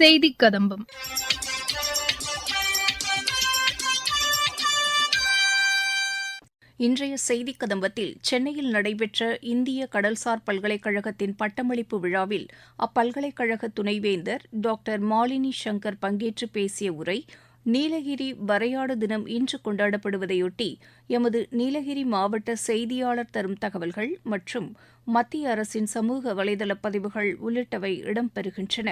செய்தி கதம்பம் இன்றைய செய்திக் கதம்பத்தில் சென்னையில் நடைபெற்ற இந்திய கடல்சார் பல்கலைக்கழகத்தின் பட்டமளிப்பு விழாவில் அப்பல்கலைக்கழக துணைவேந்தர் டாக்டர் மாலினி சங்கர் பங்கேற்று பேசிய உரை நீலகிரி வரையாடு தினம் இன்று கொண்டாடப்படுவதையொட்டி எமது நீலகிரி மாவட்ட செய்தியாளர் தரும் தகவல்கள் மற்றும் மத்திய அரசின் சமூக வலைதள பதிவுகள் உள்ளிட்டவை இடம்பெறுகின்றன.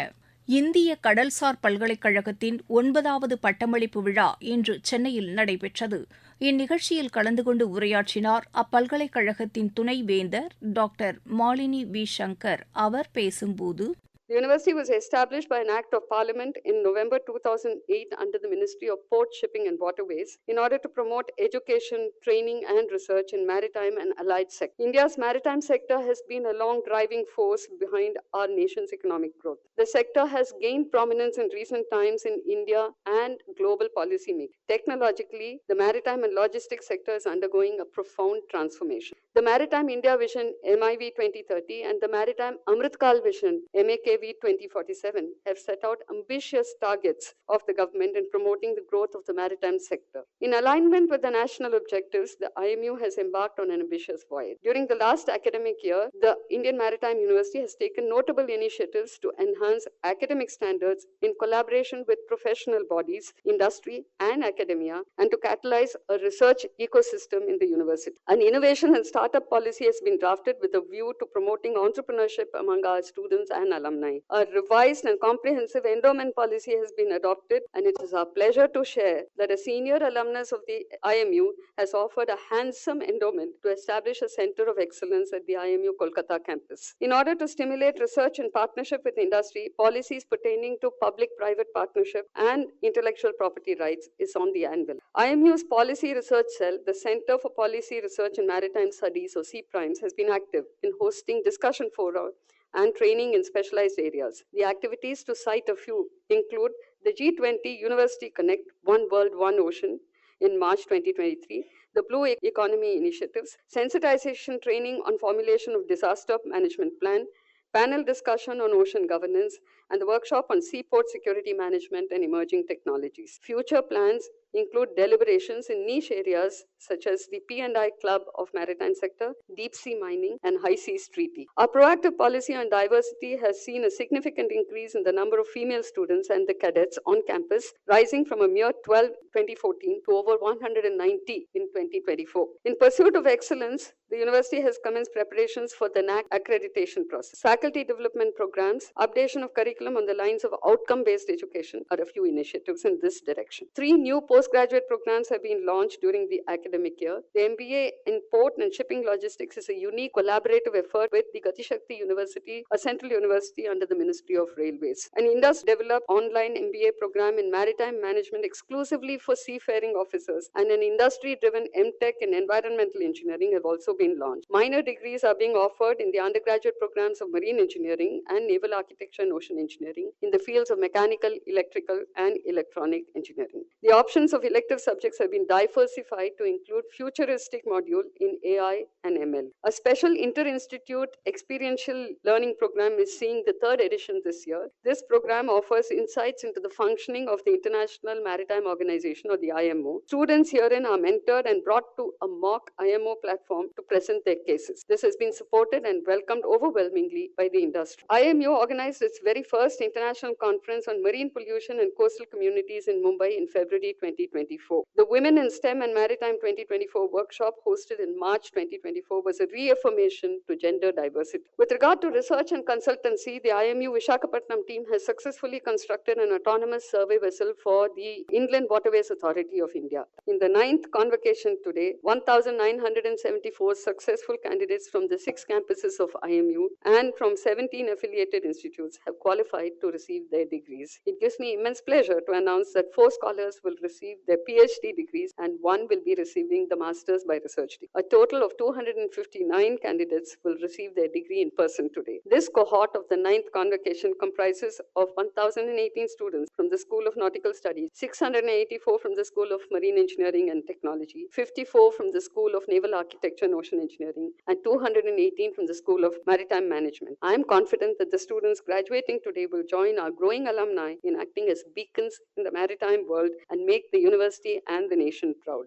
இந்திய கடல்சார் பல்கலைக்கழகத்தின் ஒன்பதாவது பட்டமளிப்பு விழா இன்று சென்னையில் நடைபெற்றது. இந்நிகழ்ச்சியில் கலந்து கொண்டு உரையாற்றினார் அப்பல்கலைக்கழகத்தின் துணைவேந்தர் டாக்டர் மாலினி வி. சங்கர். அவர் பேசும்போது The university was established by an act of parliament in November 2008 under the Ministry of Port, Shipping and Waterways in order to promote education, training and research in maritime and allied sectors. India's maritime sector has been a long driving force behind our nation's economic growth. The sector has gained prominence in recent times in India and global policymaking. Technologically, the maritime and logistics sector is undergoing a profound transformation. The Maritime India Vision MIV 2030 and the Maritime Amritkal Vision MAKV 2047 have set out ambitious targets of the government in promoting the growth of the maritime sector. In alignment with the national objectives, the IMU has embarked on an ambitious voyage. During the last academic year, the Indian Maritime University has taken notable initiatives to enhance academic standards in collaboration with professional bodies, industry, and academia, and to catalyze a research ecosystem in the university. An innovation and startup policy has been drafted with a view to promoting entrepreneurship among our students and alumni. A revised and comprehensive endowment policy has been adopted, and it is our pleasure to share that a senior alumnus of the IMU has offered a handsome endowment to establish a center of excellence at the IMU Kolkata campus. In order to stimulate research in partnership with industry, policies pertaining to public-private partnership and intellectual property rights is on the anvil. IMU's policy research cell, the Center for Policy Research and Maritime Studies, or CPRIMES, has been active in hosting discussion fora and training in specialized areas. The activities, to cite a few, include the G20 University Connect One World, One Ocean in March 2023, the Blue Economy Initiatives, sensitization training on formulation of disaster management plan, panel discussion on ocean governance, and the workshop on seaport security management and emerging technologies. Future plans include deliberations in niche areas such as the P&I Club of Maritime Sector, deep sea mining, and high seas treaty. Our proactive policy on diversity has seen a significant increase in the number of female students and the cadets on campus, rising from a mere 12 2014 to over 190 in 2024. In pursuit of excellence, the university has commenced preparations for the NAC accreditation process. Faculty development programs, updation of curriculum on the lines of outcome-based education are a few initiatives in this direction. Three new postgraduate programs have been launched during the academic year. The MBA in Port and Shipping Logistics is a unique collaborative effort with the Gati Shakti University, a central university under the Ministry of Railways. An Indus developed online MBA program in maritime management exclusively for seafaring officers and an industry-driven MTech in environmental engineering have also been launched. Minor degrees are being offered in the undergraduate programs of marine engineering and naval architecture and ocean engineering in the fields of mechanical, electrical, and electronic engineering. The options of elective subjects have been diversified to include futuristic module in AI and ML. A special inter-institute experiential learning program is seeing the third edition this year. This program offers insights into the functioning of the International Maritime Organization or the IMO. Students herein are mentored and brought to a mock IMO platform to present their cases. This has been supported and welcomed overwhelmingly by the industry. IMO organized its very first international conference on marine pollution and coastal communities in Mumbai in February 2024. The Women in STEM and Maritime 2024 workshop hosted in March 2024 was a reaffirmation to gender diversity. With regard to research and consultancy, the IMU Vishakhapatnam team has successfully constructed an autonomous survey vessel for the Inland Waterways Authority of India. In the ninth convocation today, 1,974 successful candidates from the six campuses of IMU and from 17 affiliated institutes have qualified to receive their degrees. It gives me immense pleasure to announce that four scholars will receive their PhD degrees and one will be receiving the Masters by Research degree. A total of 259 candidates will receive their degree in person today. This cohort of the ninth convocation comprises of 1,018 students from the School of Nautical Studies, 684 from the School of Marine Engineering and Technology, 54 from the School of Naval Architecture and Ocean Engineering, and 218 from the School of Maritime Management. I am confident that the students graduating today will join our growing alumni in acting as beacons in the maritime world and make the the university and the nation proud.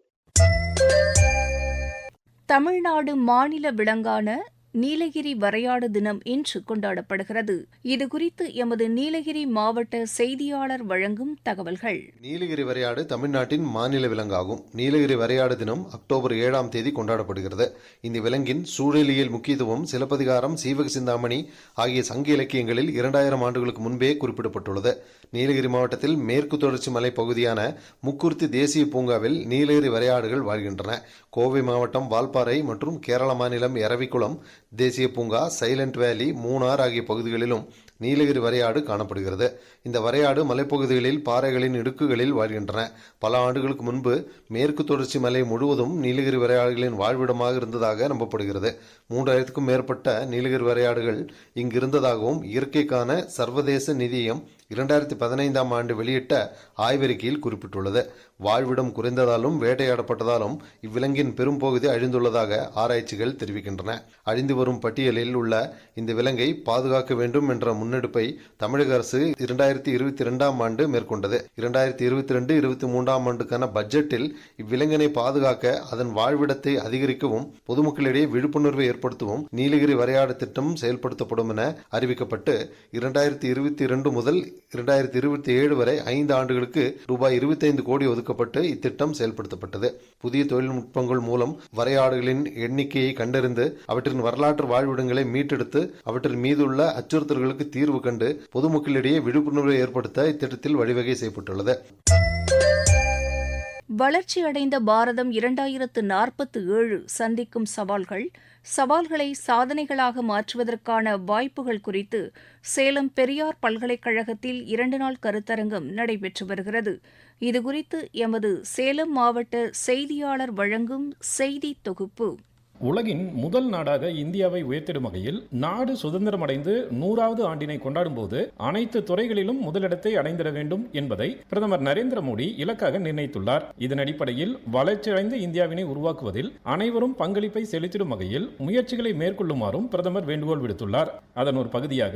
Tamil Nadu மாநில விலங்கான நீலகிரி வரையாடு தினம் இன்று கொண்டாடப்படுகிறது. இதுகுறித்து எமது நீலகிரி மாவட்ட செய்தியாளர் வழங்கும் தகவல்கள். நீலகிரி வரையாடு தமிழ்நாட்டின் மாநில விலங்காகும். நீலகிரி வரையாடு தினம் அக்டோபர் ஏழாம் தேதி கொண்டாடப்படுகிறது. இந்த விலங்கின் சூழலியல் முக்கியத்துவம் சிலப்பதிகாரம் சீவக சிந்தாமணி ஆகிய சங்க இலக்கியங்களில் இரண்டாயிரம் ஆண்டுகளுக்கு முன்பே குறிப்பிடப்பட்டுள்ளது. நீலகிரி மாவட்டத்தில் மேற்கு தொடர்ச்சி மலை பகுதியான முக்குர்த்தி தேசிய பூங்காவில் நீலகிரி வரையாடுகள் வாழ்கின்றன. கோவை மாவட்டம் வால்பாறை மற்றும் கேரள மாநிலம் எரவிக்குளம் தேசிய பூங்கா சைலண்ட் வேலி மூணார் ஆகிய பகுதிகளிலும் நீலகிரி வரையாடு காணப்படுகிறது. இந்த வரையாடு மலைப்பகுதிகளில் பாறைகளின் இடுக்குகளில் வாழ்கின்றன. பல ஆண்டுகளுக்கு முன்பு மேற்கு தொடர்ச்சி மலை முழுவதும் நீலகிரி வரையாடுகளின் வாழ்விடமாக இருந்ததாக நம்பப்படுகிறது. மூன்றாயிரத்துக்கும் மேற்பட்ட நீலகிரி வரையாடுகள் இங்கு இருந்ததாகவும் இயற்கைக்கான சர்வதேச நிதியம் இரண்டாயிரத்தி பதினைந்தாம் ஆண்டு வெளியிட்ட ஆய்வறிக்கையில் குறிப்பிட்டுள்ளது. வாழ்விடம் குறைந்ததாலும் வேட்டையாடப்பட்டதாலும் இவ்விலங்கின் பெரும்பகுதி அழிந்துள்ளதாக ஆராய்ச்சிகள் தெரிவிக்கின்றன. அழிந்து வரும் பட்டியலில் உள்ள இந்த விலங்கை பாதுகாக்க வேண்டும் என்ற முன்னெடுப்பை தமிழக அரசு இரண்டாயிரத்தி இருபத்தி இரண்டாம் ஆண்டு மேற்கொண்டது. இரண்டாயிரத்தி இருபத்தி ரெண்டு இருபத்தி மூன்றாம் ஆண்டுக்கான பட்ஜெட்டில் இவ்விலங்கினை பாதுகாக்க அதன் வாழ்விடத்தை அதிகரிக்கவும் பொதுமக்களிடையே விழிப்புணர்வை ஏற்படுத்தவும் நீலகிரி வரையாடு திட்டம் செயல்படுத்தப்படும் என அறிவிக்கப்பட்டு இரண்டாயிரத்தி இருபத்தி இரண்டு முதல் இரண்டாயிரத்தி இருபத்தி ஏழு வரை ஐந்து ஆண்டுகளுக்கு ரூபாய் இருபத்தைந்து கோடி ஒதுக்கப்பட்டு இத்திட்டம் செயல்படுத்தப்பட்டது. புதிய தொழில்நுட்பங்கள் மூலம் வரையாடுகளின் எண்ணிக்கையை கண்டறிந்து அவற்றின் வரலாற்று வாழ்விடங்களை மீட்டெடுத்து அவற்றின் மீதுள்ள அச்சுறுத்தல்களுக்கு தீர்வு கண்டு பொதுமக்களிடையே விழிப்புணர்வை ஏற்படுத்த இத்திட்டத்தில் வழிவகை செய்யப்பட்டுள்ளது. வளர்ச்சியடைந்த பாரதம் இரண்டாயிரத்து நாற்பத்து ஏழு சந்திக்கும் சவால்கள் சவால்களை சாதனைகளாக மாற்றுவதற்கான வாய்ப்புகள் குறித்து சேலம் பெரியார் பல்கலைக்கழகத்தில் இரண்டு நாள் கருத்தரங்கம் நடைபெற்று வருகிறது. இதுகுறித்து எமது சேலம் மாவட்ட செய்தியாளர் வழங்கும் செய்தி தொகுப்பு. உலகின் முதல் நாடாக இந்தியாவை உயர்த்திடும் வகையில் நாடு சுதந்திரமடைந்து நூறாவது ஆண்டினை கொண்டாடும் போது அனைத்து துறைகளிலும் முதலிடத்தை அடைந்திட வேண்டும் என்பதை பிரதமர் நரேந்திர மோடி இலக்காக நிர்ணயித்துள்ளார். இதன் அடிப்படையில் வளர்ச்சியடைந்த இந்தியாவினை உருவாக்குவதில் அனைவரும் பங்களிப்பை செலுத்திடும் வகையில் முயற்சிகளை மேற்கொள்ளுமாறும் பிரதமர் வேண்டுகோள் விடுத்துள்ளார். அதன் ஒரு பகுதியாக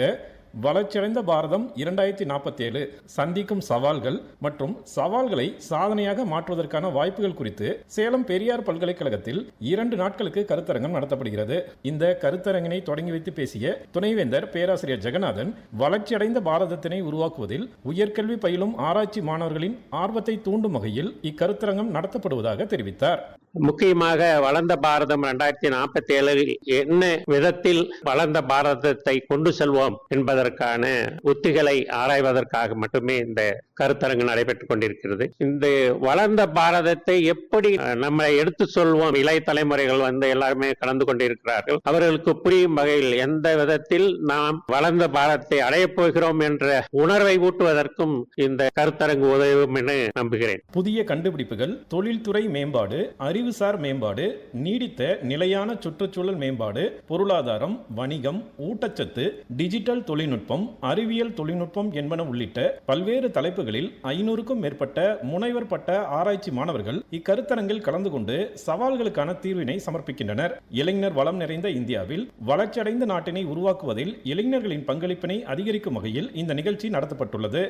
வளர்ச்சியடைந்த பாரதம் இரண்டாயிரத்தி நாற்பத்தேழு சந்திக்கும் சவால்கள் மற்றும் சவால்களை சாதனையாக மாற்றுவதற்கான வாய்ப்புகள் குறித்து சேலம் பெரியார் பல்கலைக்கழகத்தில் இரண்டு நாட்களுக்கு கருத்தரங்கம் நடத்தப்படுகிறது. இந்த கருத்தரங்கினை தொடங்கி வைத்து பேசிய துணைவேந்தர் பேராசிரியர் ஜெகநாதன் வளர்ச்சியடைந்த பாரதத்தினை உருவாக்குவதில் உயர்கல்வி பயிலும் ஆராய்ச்சி மாணவர்களின் ஆர்வத்தை தூண்டும் வகையில் இக்கருத்தரங்கம் நடத்தப்படுவதாக தெரிவித்தார். முக்கியமாக வளர்ந்த பாரதம் இரண்டாயிரத்தி நாற்பத்தி ஏழில் என்ன விதத்தில் வளர்ந்த பாரதத்தை கொண்டு செல்வோம் என்பதற்கான உத்திகளை ஆராய்வதற்காக மட்டுமே இந்த கருத்தரங்கு நடைபெற்றுக் கொண்டிருக்கிறது. இந்த வளர்ந்த பாரதத்தை எப்படி நம்ம எடுத்து சொல்வோம் இளைய தலைமுறைகள் வந்து எல்லாருமே கலந்து கொண்டிருக்கிறார்கள். அவர்களுக்கு புரியும் வகையில் எந்த விதத்தில் நாம் வளர்ந்த பாரதத்தை அடையப் போகிறோம் என்ற உணர்வை ஊட்டுவதற்கும் இந்த கருத்தரங்கு உதவும் என நம்புகிறேன். புதிய கண்டுபிடிப்புகள் தொழில்துறை மேம்பாடு அறிவு அறிவுசார் மேம்பாடு நீடித்த நிலையான சுற்றுச்சூழல் மேம்பாடு பொருளாதாரம் வணிகம் ஊட்டச்சத்து டிஜிட்டல் தொழில்நுட்பம் அறிவியல் தொழில்நுட்பம் என்பன உள்ளிட்ட பல்வேறு தலைப்புகளில் ஐநூறுக்கும் மேற்பட்ட முனைவர் பட்ட ஆராய்ச்சி மாணவர்கள் இக்கருத்தரங்கில் கலந்து கொண்டு சவால்களுக்கான தீர்வினை சமர்ப்பிக்கின்றனர். இளைஞர் வளம் நிறைந்த இந்தியாவில் வளர்ச்சியடைந்த நாட்டினை உருவாக்குவதில் இளைஞர்களின் பங்களிப்பினை அதிகரிக்கும் வகையில் இந்த நிகழ்ச்சி நடத்தப்பட்டுள்ளது.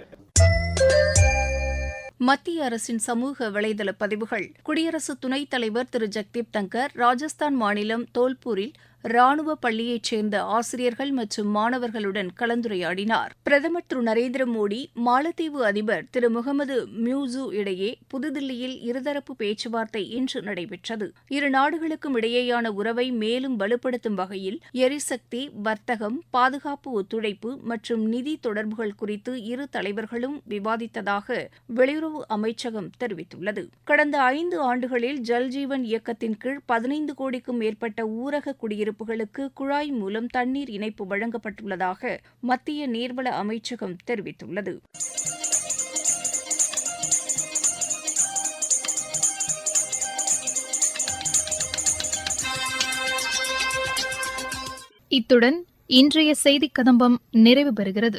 மத்திய அரசின் சமூக வலைதள பதிவுகள். குடியரசு துணைத் தலைவர் திரு. ஜெக்தீப் தங்கர் ராஜஸ்தான் மாநிலம் தோல்பூரில் ராணுவ பள்ளியைச் சேர்ந்த ஆசிரியர்கள் மற்றும் மாணவர்களுடன் கலந்துரையாடினார். பிரதமர் திரு. நரேந்திர மோடி மாலத்தீவு அதிபர் திரு. முகமது மியூசு இடையே புதுதில்லியில் இருதரப்பு பேச்சுவார்த்தை இன்று நடைபெற்றது. இரு நாடுகளுக்கும் இடையேயான உறவை மேலும் வலுப்படுத்தும் வகையில் எரிசக்தி வர்த்தகம் பாதுகாப்பு ஒத்துழைப்பு மற்றும் நிதி தொடர்புகள் குறித்து இரு தலைவர்களும் விவாதித்ததாக வெளியுறவு அமைச்சகம் தெரிவித்துள்ளது. கடந்த ஐந்து ஆண்டுகளில் ஜல்ஜீவன் இயக்கத்தின் கீழ் பதினைந்து கோடிக்கும் மேற்பட்ட ஊரக குடியிருப்பு குடியிருப்புகளுக்கு குழாய் மூலம் தண்ணீர் இணைப்பு வழங்கப்பட்டுள்ளதாக மத்திய நீர்வள அமைச்சகம் தெரிவித்துள்ளது. இத்துடன் இன்றைய செய்திக் கதம்பம் நிறைவு பெறுகிறது.